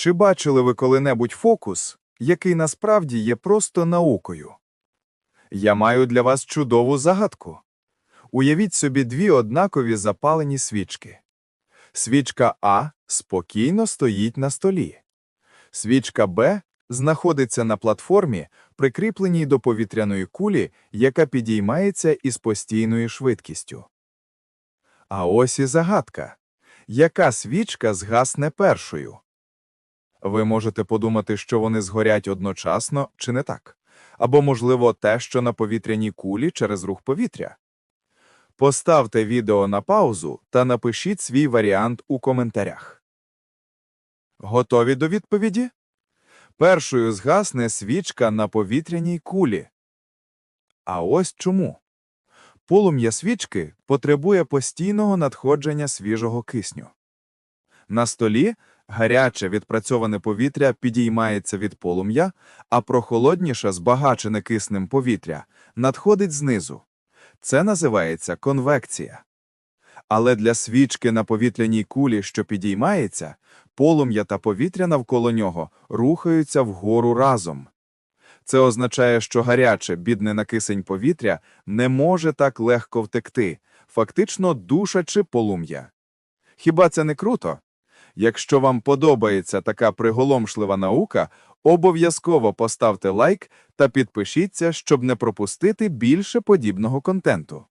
Чи бачили ви коли-небудь фокус, який насправді є просто наукою? Я маю для вас чудову загадку. Уявіть собі дві однакові запалені свічки. Свічка А спокійно стоїть на столі. Свічка Б знаходиться на платформі, прикріпленій до повітряної кулі, яка підіймається із постійною швидкістю. А ось і загадка. Яка свічка згасне першою? Ви можете подумати, що вони згорять одночасно, чи не так? Або, можливо, те, що на повітряній кулі через рух повітря. Поставте відео на паузу та напишіть свій варіант у коментарях. Готові до відповіді? Першою згасне свічка на повітряній кулі. А ось чому. Полум'я свічки потребує постійного надходження свіжого кисню. На столі гаряче відпрацьоване повітря підіймається від полум'я, а прохолодніше збагачене киснем повітря надходить знизу. Це називається конвекція. Але для свічки на повітряній кулі, що підіймається, полум'я та повітря навколо нього рухаються вгору разом. Це означає, що гаряче, бідне на кисень повітря не може так легко втекти, фактично душачи полум'я. Хіба це не круто? Якщо вам подобається така приголомшлива наука, обов'язково поставте лайк та підпишіться, щоб не пропустити більше подібного контенту.